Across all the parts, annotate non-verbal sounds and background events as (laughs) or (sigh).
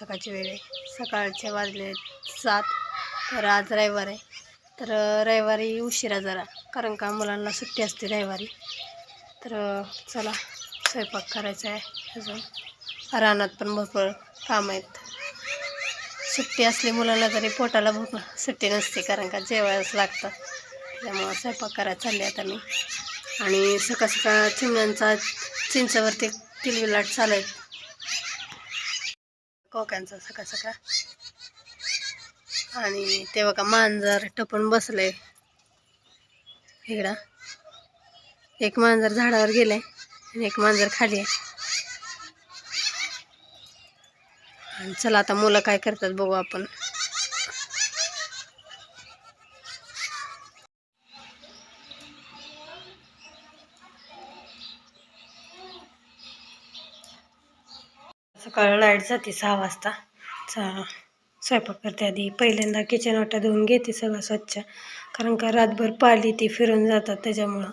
सकाळची वेळ आहे. सकाळचे वाजले सात. तर आज रविवार आहे. तर रविवारी उशिरा जरा कारण का मुलांना सुट्टी असते रविवारी. तर चला स्वयंपाक करायचा आहे अजून. रानात पण भरपूर काम आहेत. सुट्टी असली मुलांना तरी पोटाला भरपूर सुट्टी नसते कारण का जेवायलाच लागतं. त्यामुळं स्वयंपाक करायला चालले आता मी. आणि सकाळ सकाळ चिमण्यांचा चिंचावरती किलविलाट चालू आहे कोक्यांचा सका सका आणि ते बघा मांजर टपून बसले इकडं. एक मांजर झाडावर गेलंय आणि एक मांजर खाली आहे. आणि चला आता मुलं काय करतात बघू आपण. सकाळ लाइट जाते सहा वाजता. चा स्वयंपाक करते आधी. पहिल्यांदा किचन वाटा धुवून घेते सगळं स्वच्छ. कारण का रातभर पाली ती फिरून जातात त्याच्यामुळं.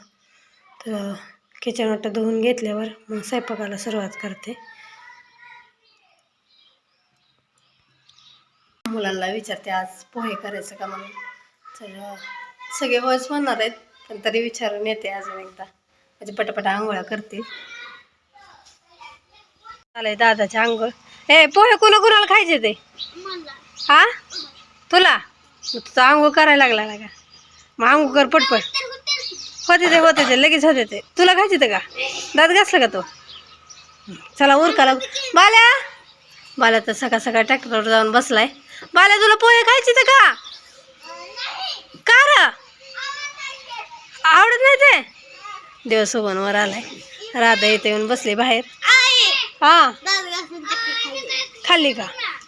तर किचन वाटा धुवून घेतल्यावर मग स्वयंपाकाला सुरुवात करते. मुलांना विचारते आज पोहे करायचं का म्हणून? तर सगळे होयच म्हणणार आहेत पण तरी विचारून येते अजून एकदा. म्हणजे पटापट आंघोळ्या करते. आलंय दादाच्या आंघोळ हे पोहे कुणा कुणाला खायचे ते? हा? तुला? तुझा आंघोळ करायला लागला ना का? मग आंघोळ कर पटपट. होते ते होते ते लगेच होते ते. तुला खायचे ते का? दात घासला का तो? चला उरकाला बाल्या? बाल्या तर सकाळ सकाळ ट्रॅक्टरवर जाऊन बसलाय. बाल्या तुला पोहे खायचे ते का? का आवडत नाही ते? देव सोबनवर आलाय. राधा इथे येऊन बसली बाहेर. हा. खाल्ली का?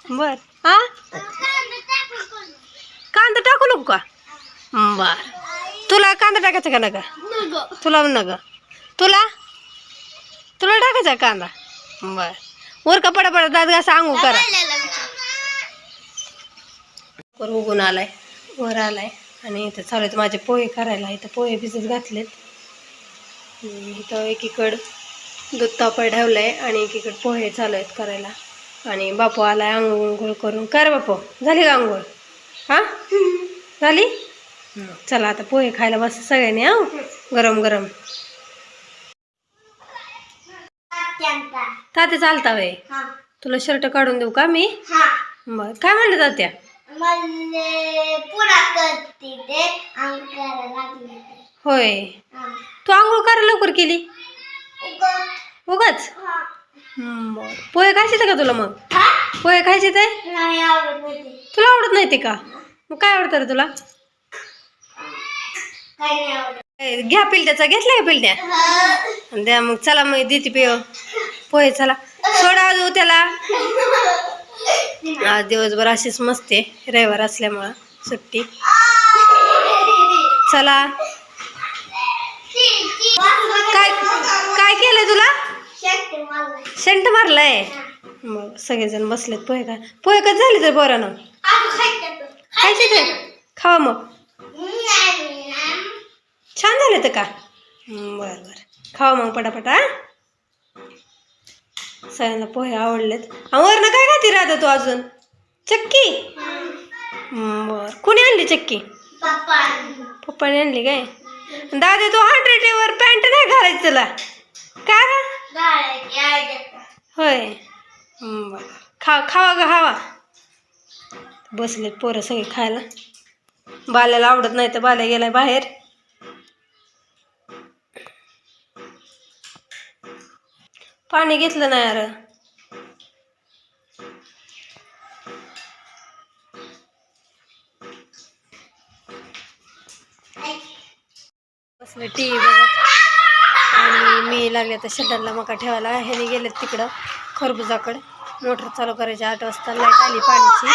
बर. हा? कांदा टाकू नको का? बर. तुला कांदा टाकायचा का नका? तुला नका. तुला? तुला टाकायचा कांदा? बर. वर का पडा पडा दात घासा करा. वर उगून आलाय. वर आलाय. आणि इथं चालू आहेत माझे पोहे करायला. इथं पोहे भिजत घातलेत. इथं एकीकडं दूध तापाय ठेवलंय आणि एकीकडे पोहे चालू आहेत करायला. आणि बापू आलाय आंघोळ करून. कर बापू? झाली का आंघोळ? हा? झाली? चला आता पोहे खायला बस सगळ्यांनी हा? गरम गरम. तात्या चालता वे तुला शर्ट काढून देऊ का मी? बर. काय म्हणलं तात्या? लागले होय. तू आंघोळ करा लवकर केली. उगाच? हं, बर. पोहे खायचे का तुला मग? पोहे खायचे ते? नाही आवडत नाही तुला आवडत नाही ते का? मग काय आवडतं रे तुला? काही नाही आवडत. ए, घ्या पिलट्याचा घेतला का पिलट्या आणि द्या मग चला मग देते पिव पोहे चला. सोडा देऊ त्याला. आज दिवसभर अशीच मस्त आहे. रविवार असल्यामुळं सुट्टी. चला. काय? केलंय तुला? शेंट मारलाय. मग सगळेजण बसलेत पोहे काय पोहे कधी झाले तर आज खायचं ते खावा मग. छान झाले तर का बरं बरं. खावा मग पटापटा? सगळ्यांना पोहे आवडलेत. वरनं काय खाती राहता तू अजून? चक्की? बर. कुणी आणली चक्की? पप्पा पप्पाने आणली काय? दादा तू हंड्रेड वर पॅन्ट नाही घालायची तुला? का ग? होय. बरं खा खावा ग खावा. बसले पोरं सगळे खायला. बाल्याला आवडत नाही तर बाल्या गेलाय बाहेर. पाणी घेतलं नाही अर. बसले टी व्ही बघत. लागले आता शटरला मका ठेवायला. ह्याने गेलेत तिकडं खरबुजाकडे. मोटर चालू करायची आठ वाजता लाइट आली पाण्याची.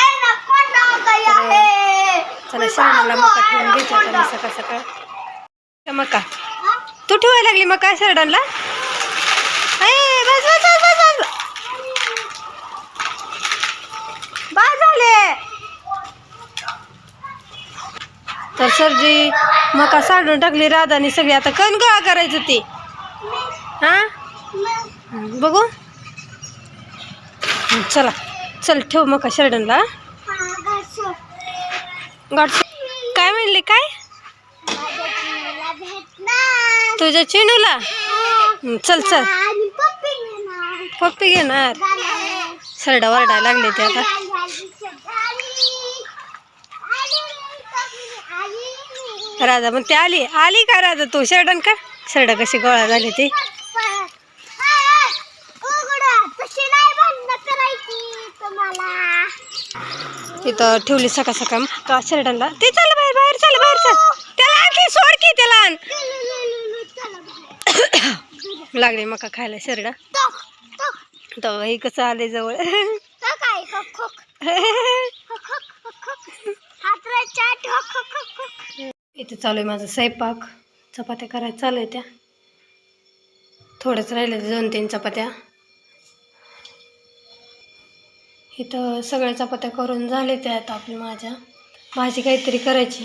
चला शरणाला मका ठेवून घ्यायची आता मी सकाळ सकाळ. मका. तू ठेवायला लागली मका शरडांना झाले. तर सरजी मका साडून टाकली राधानी सगळी. आता कण गोळा करायचं ती. हा? बघू. चला चल ठेव मग शर्डनला काय म्हणले काय? तुझ्या चेंडूला चल चल. पप्पी घेणार. सरडा वरडा लागले ते आता. राधा मग ते आली. आली का राधा तू? शर्डन का? शर्डा कशी गोळा झाली ती? तिथं ठेवली सका सकाळ. का शर्डनला ते चल बाहेर बाहेर चल बाहेर चल. त्याला आणखी सोड की त्याला आण. लागले मका खायला शरडा तर हे कसं आले जवळ. इथे चालू आहे माझा स्वयंपाक. चपात्या करायला चालू आहे त्या. थोडंच राहिल्या दोन तीन चपात्या. इथं सगळ्या चपात्या करून झाले त्या आता आपली माझ्या. भाजी काहीतरी करायची.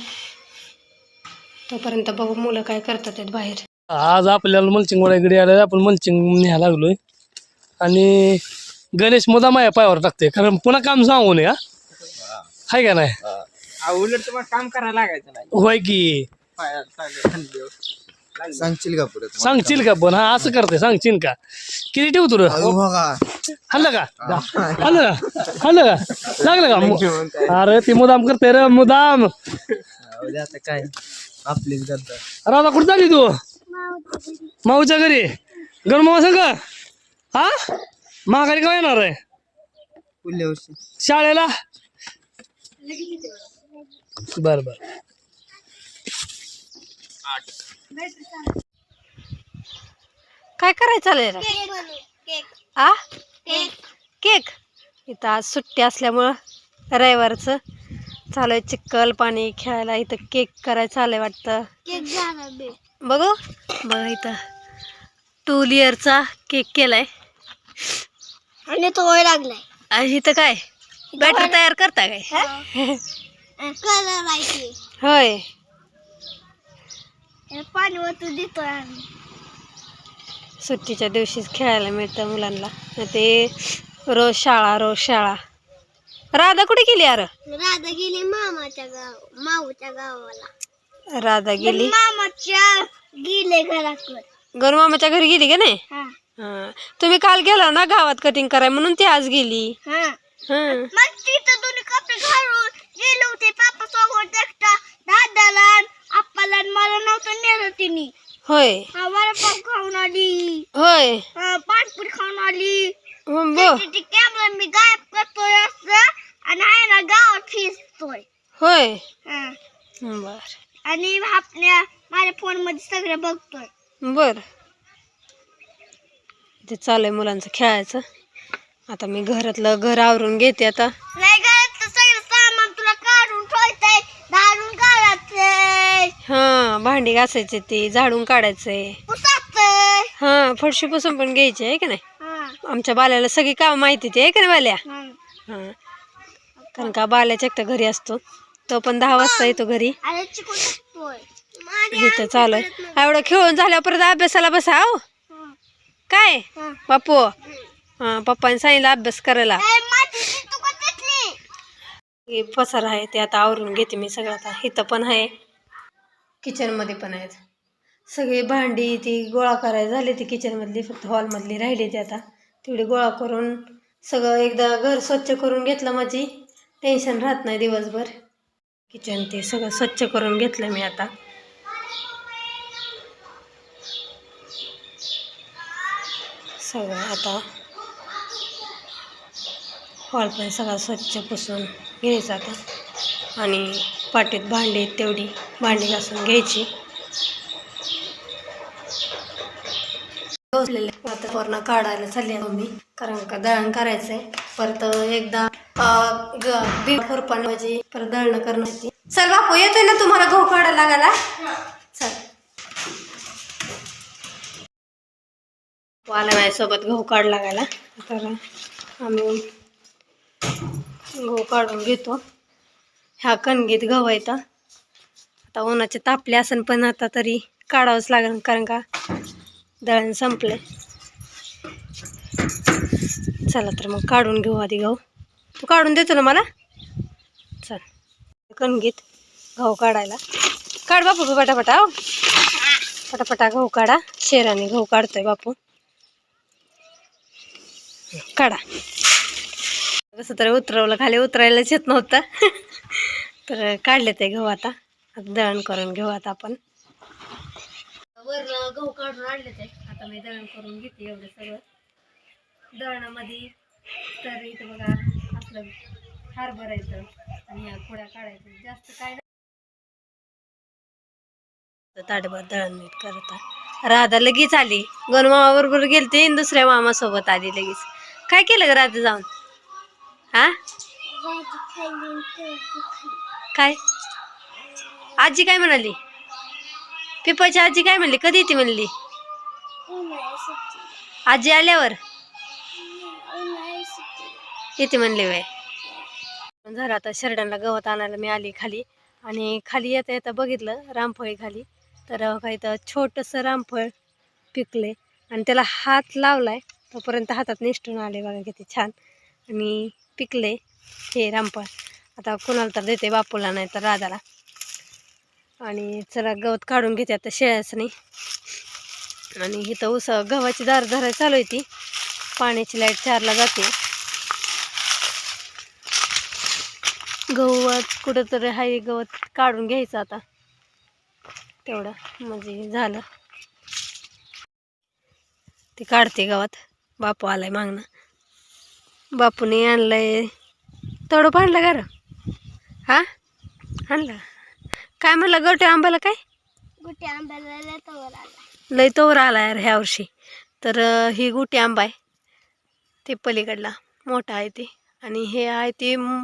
तोपर्यंत बघू मुलं काय करतात आहेत बाहेर. आज आपल्याला मल्चिंग वड्याकडे आलं आपण मल्चिंग न्यायला लागलोय. आणि गणेश मुदा माझ्या पायावर टाकते कारण पुन्हा काम सांगू नये हा हाय का नाही? उलट तुम्हाला काम करायला लागायचं नाही. होय की. पायाला चांगलं थंडी. सांगशील का पुढे? सांगशील का पण? हा असं करते सांगशील का? किती ठेव तुला? हल्लं का? हल्लं का? हल्लं का? लागलं का? मु- अरे ती मुदाम करते रे मुदाम. आता काय. आपलीच गद्दार. राधा कुठं झाली तू? माऊच्या घरी. गण मामा सांग हा? महागारी का येणार आहे? पुढल्या वर्षी. शाळेला? बर बर. काय करायचं चाललंय रे? आ? केक इथं आज सुट्टी असल्यामुळं रविवारचं चालू आहे चिक्कल पाणी खेळायला. इथं केक करायचं चाललंय वाटतं. बघू. बघ इथं टू लिअरचा केक केलाय. आणि तो वय लागलाय. आणि इथं काय? बॅटर तयार करता काय? (laughs) होय. पाणी देतोय आम्ही. सुट्टीच्या दिवशीच खेळायला मिळतं मुलांना. ते रोज शाळा रोज शाळा. राधा कुठे गेली यार राधा गेली मामाच्या गाव माऊच्या गावाला. राधा गेली? मामाच्या गेले घराकडे गरुमामाच्या घरी गेली का नाही? हा. हा. तुम्ही काल गेला ना गावात कटिंग कराय म्हणून ती आज गेली. हा. हा. मग तिथं दोन्ही कपडे घालून गेले होते. पापा सोबत एकटा दादाला आणि मला नव्हतं नेलं तिने. होय. वडापाव खाऊन आली. होय. पाणीपुरी खाऊन आली. हं, कॅमेरा मी गायब करतोय असं आणि आहे ना गावात फिरतोय होय. बर. आणि आपल्या माझ्या फोनमध्ये सगळं बघतोय. बर. ते चालू आहे मुलांचं खेळायचं. आता मी घरातलं घर आवरून घेते आता नाही घरातलं सगळं सामान तुला काढून ठेवायचंय दारून काढायचंय हा भांडी घासायचे ते झाडून काढायचंय हा फरशी पुसून पण घ्यायची आहे का नाही? हा. आमच्या बाल्याला सगळी काम माहिती ते आहे का नाही बाल्या? हा. हा. कारण का बाल्याच्या एकटा घरी असतो तो पण दहा वाजता येतो घरी. इथं चालू आहे. एवढं खेळून झाल्यावर परत अभ्यासाला बसा हो. काय. बापू. हा पप्पाने सांगितलं अभ्यास करायला. पसार आहे ते आता आवरून घेते मी सगळं आता. इथं पण आहे. किचनमध्ये पण आहेत. सगळी भांडी ती गोळा करायला झाली ती किचनमधली फक्त हॉलमधली राहिली ती आता. तेवढी गोळा करून सगळं एकदा घर स्वच्छ करून घेतलं माझी. टेन्शन राहत नाही दिवसभर. किचन ते सगळं स्वच्छ करून घेतलं मी आता. सगळं आता हॉल पण सगळा स्वच्छ पुसून घ्यायचा आता. आणि पाटीत भांडी आहेत तेवढी. भांडी घासून घ्यायची. आता पूर्ण काढायला चालली आहे मी कारण का दळण करायचं आहे परत एकदा अं, ग परत दळणं करण्याची चल बापू येतोय ना तुम्हाला गहू काढायला लागायला? चल. आला माझ्यासोबत गहू काढ लागायला. तर आम्ही गहू काढून घेतो. ह्या कणगीत गहू येतं आता उन्हाचे तापले असन पण आता तरी काढावंच लागेल कारण का दळण संपले चला तर मग काढून घेऊ आधी गहू. तू काढून देतो ना मला? चल. कणगीत गहू काढायला. काढ बापू पटापटा हो. पटापटा गहू काढा. शेराने गहू काढतोय बापू. काढा. कसं तरी उतरवलं खाली उतरायलाच येत नव्हतं. (laughs) तर काढले ते गहू आता. आता दळण करून घेऊ आता आपण. गहू काढून आणले ते. आता मी दळण करून घेते एवढं सगळं. दळणामध्ये तर इथं बघा आपलं हार भरायचं आणि ह्या खोड्या काढायचं जास्त काय नाही. ताटभर दळण नीट करता राधा लगेच आली. गण मामा बरोबर गेलते दुसऱ्या मामासोबत आली लगेच. काय केलं ग राधा जाऊन? हा? काय? आजी काय म्हणाली? पिपाची आजी काय म्हणली? कधी येते म्हणली? आजी आल्यावर? येते म्हणले वय झालं आता शरडांना गवत आणायला मी आली खाली. आणि खाली येता येता बघितलं रामफळी खाली. तर काही इथं छोटंसं रामफळ पिकले. आणि त्याला हात लावलाय. तोपर्यंत हातात निष्ठून आले बघा किती छान. आणि पिकले हे रामफळ. आता कुणाला तर देते बापूला नाही तर राधाला. आणि चला गवत काढून घेते आता शेळ्याच नाही आणि इथं उस गव्हाची दार धरा चालू आहे ती. पाण्याची लाइट चारला जाते. गवत कुठंतरी हाय गवत काढून घ्यायचं आता. तेवढं म्हणजे झालं. ते काढते गवत. बापू आलाय मागणं बापूने आणलंय. तडोप आणलं का हा? आणलं काय म्हणलं गवटे आंब्याला काय? गुटे आंब्याला लय तवर आला लय तोवर आला यार ह्या वर्षी. तर अं, ही गुटी आंबा आहे. ते पलीकडला. मोठा आहे ते. आणि हे आहे ते म-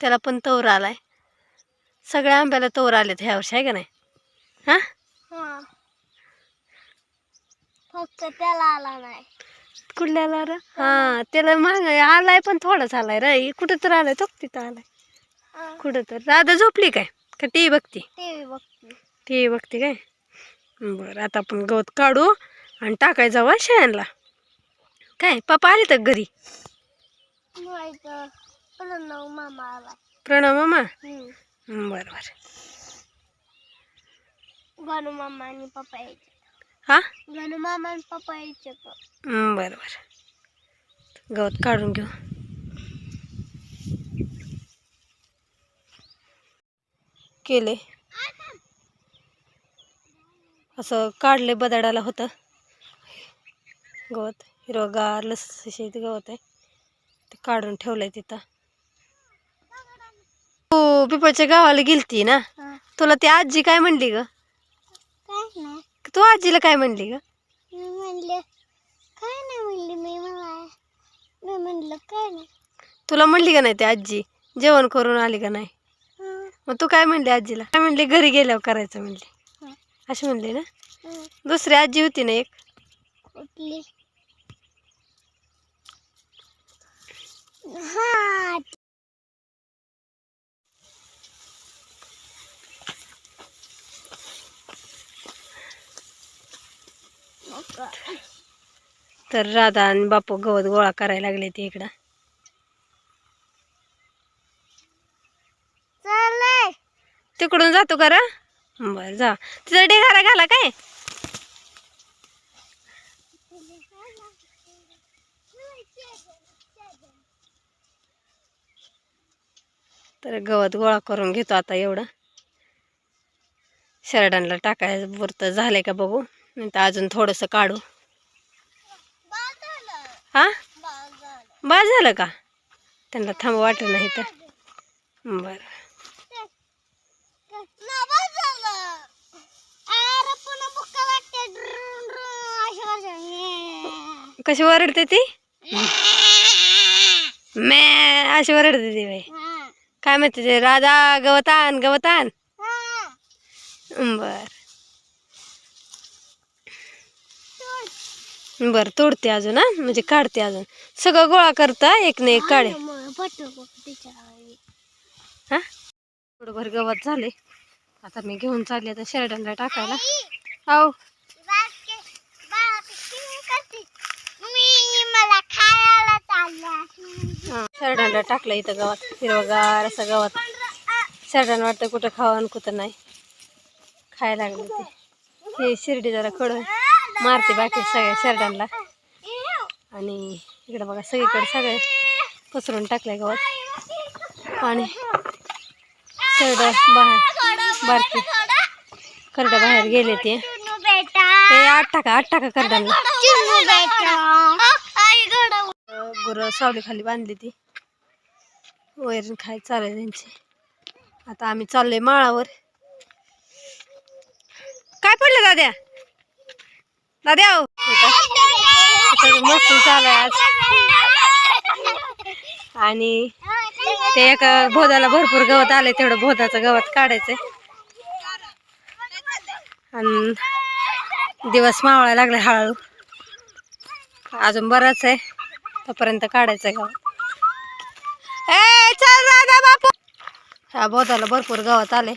त्याला पण तोवर आला आहे सगळ्या आंब्याला तोवर आलेत ह्या वर्षी आहे का नाही? हां? हा. फक्त त्याला आला नाही. कुठल्याला र? हां त्याला महाग आलाय पण थोडाच आलाय रे. कुठं तर आलाय तो तिथं आलाय. कुठं तर राधा झोपली काय? का टी व्ही बघते. टी व्ही बघते काय? बरं आता आपण गवत काढू आणि टाकायचं जावा शेळ्यांना काय पप्पा आले तर घरी? प्रणव मामा प्रणव मामा. बरं बरं. गणू मामा आणि पप्पा यायचे. हां? गणू मामा आणि पप्पा यायचे. बरं बरं. गवत काढून घेऊ. केले. असं काढले बदाडाला होतं. गवत हिरवगार लसशीत गवत आहे. ते काढून ठेवलंय तिथं. हो पिपळच्या गावाला गेलती ना. तुला ती आजी काय म्हणली ग? तू आजीला काय म्हणली ग? मी म्हणले काय नाही म्हणली मी मला. मी म्हणलं काय नाही. तुला म्हणली का नाही ती आजी? जेवण करून आली का नाही? मग तू काय म्हणली आजीला? काय म्हणली? घरी गेल्यावर करायचं म्हणली. अशी म्हणली ना. दुसरी आजी होती ना एक? तर राधा आणि बापू गवत गोळा करायला लागले ते इकडं चले तिकडून जातो का बर बरं जा. तिचा ढेगारा घाला काय? तर गवत गोळा करून घेतो आता एवढं. शरडांना टाकायचं पुरतं झालंय का बघू. नाही तर अजून थोडंसं काढू. हा? बा झालं का? त्यांना थांब वाटत नाही तर. बरं. कशी ओरडते ती? मे अशी ओरडते ती बाई. काय म्हणते ते राधा गवतान गवतान? बर. बर तोडते अजून हा? म्हणजे काढते अजून. सगळं गोळा करता एक ना एक काढे. हा थोडंभर गवत झाले आता मी घेऊन चालले आता शर्टांना टाकायला. हो मी शेरडांना टाकलं इथं गावात हिरवगार असं गावात. शेरडान वाटतं कुठं खावं आणि कुठं नाही. खायला लागलं ते. हे शिर्डी जरा कडून मारते बाकी सगळ्या शेरडांना आणि इकडं बघा सगळीकडे सगळे पसरून टाकलंय गावात. आणि शेरड बाहेर. बारकी. करडा बाहेर गेले ते. ते आठ टाका आठ टाका गुरं सावली खाली बांधली ती. वैर खाय चालय त्यांची. आता आम्ही चाललोय माळावर. काय पडलं दाद्या? दाद्या मस्त आता चालू आहे आज. आणि ते एका भोदाला भरपूर गवत आलंय तेवढं भोदाचं गवत काढायचंय. आणि दिवस मावळायला लागले हळूहळू. अजून बराच आहे. तोपर्यंत काढायचं आहे गवत. ए चल दादा बापू. ह्या बोधाला भरपूर गवत आले.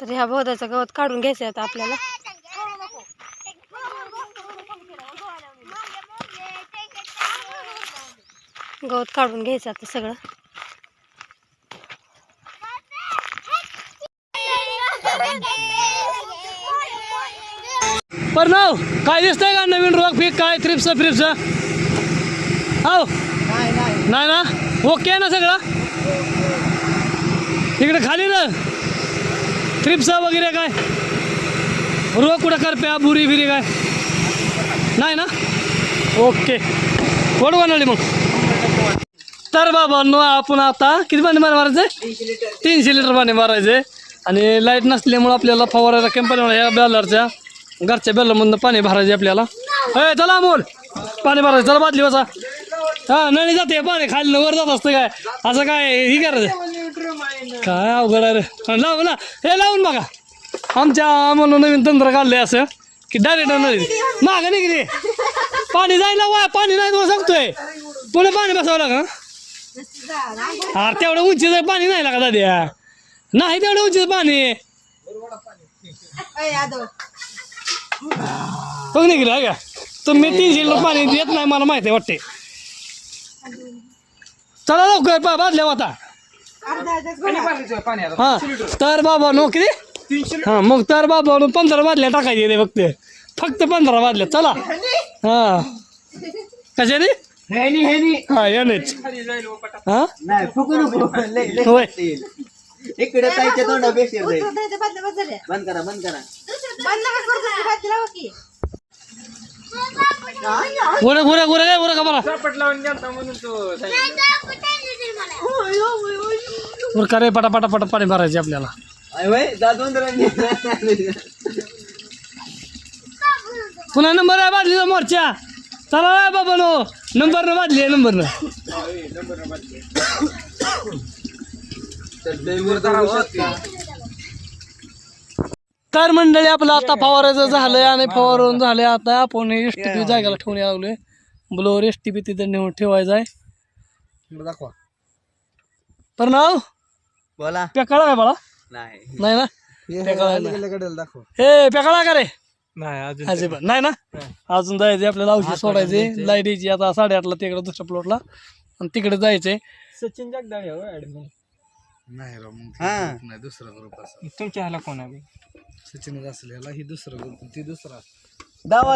तर ह्या बोधाचं गवत काढून घ्यायचं आता आपल्याला. गवत काढून घ्यायचं आता सगळं. पर काय दिसतंय का नवीन रोग? पीक काय? थ्रिप्स फ्रिप्स हो नाही ना? ओके आहे ना सगळं? इकडे खाली ना. थ्रिप्स वगैरे काय? रोग कुठं करप्या? बुरी बिरी काय? नाही ना? ओके. कोण बनवली मग. तर बाबा नो आपण आता किती पाणी मार मारायचं? तीनशे लिटर पाणी मारायचे. आणि लाइट नसल्यामुळं आपल्याला फवारायला कंपनीवर ह्या बॅलरच्या. घरच्या बॅलरमधनं पाणी भरायचे आपल्याला. ए चला अमोल. पाणी भरायचं. चला बादली वाचा हा नळी जाते. पाणी खाली वर जात असतं काय? असं काय हे करायचं? काय अवघड आहे रे. लाव ना. हे लावून बघा. आमच्या म्हणून नवीन तंत्र काढले असं की डायरेक्ट नळी. मागं नाही की पाणी जायला वा पाणी नाही तुम्हाला सांगतोय. पुढे पाणी बसावं लागा अरे तेवढं उंचीचं पाणी नाही लागा दाद्या नाही तेवढं उंचीचं पाणी. बघ नाही गेलं का? तुम्ही तीनशे लिटर पाणी देत नाही मला माहिती आहे वाटते. चला लवकर पा बादल्या आता. हा तर बाबा नो किती हा मग तर बाबा नो पंधरा बादल्या टाकायचे ते फक्त. फक्त पंधरा बादल्या चला. हा. कशाने? हेनी हेनी हा यानेच खाली जाईल हो पटा इकडे ताईच्या बंद करा बंद करा. चापट लावून गेलता म्हणून तो का रे पटा पटा पटा पाणी भरायचे आपल्याला. पुन्हा नंबर आहे बादलीचा मोर्चा. चला बाबा नो. नंबर न बादली नंबर न. तर मंडळी आपलं आता फवारायचं झालंय आणि फवारून झालंय आता. आपण एस टी पी जागेला ठेवून लागलोय ब्लोअर एस टी पी तिथे नेऊन ठेवायचं आहे. दाखवा. तर नाव? बोला. पेकाळा काय बाळा. नाही. नाही ना? हे पेकाळा का रे? नाही अजून अजिबात. नाही. ना? अजून जायचे आपल्याला औषध सोडायचे लाइट यायची. आता साडेआठला तिकडे दुसऱ्या प्लॉटला आणि तिकडे जायचंय. सचिन जगदाळे हो ऍडमिन नाही राव मग हा. नाही दुसरा ग्रुप असा. तुमच्या ह्याला कोण आहे? सचिन असेल ह्याला ही दुसरा ग्रुप ती दुसरा. दावा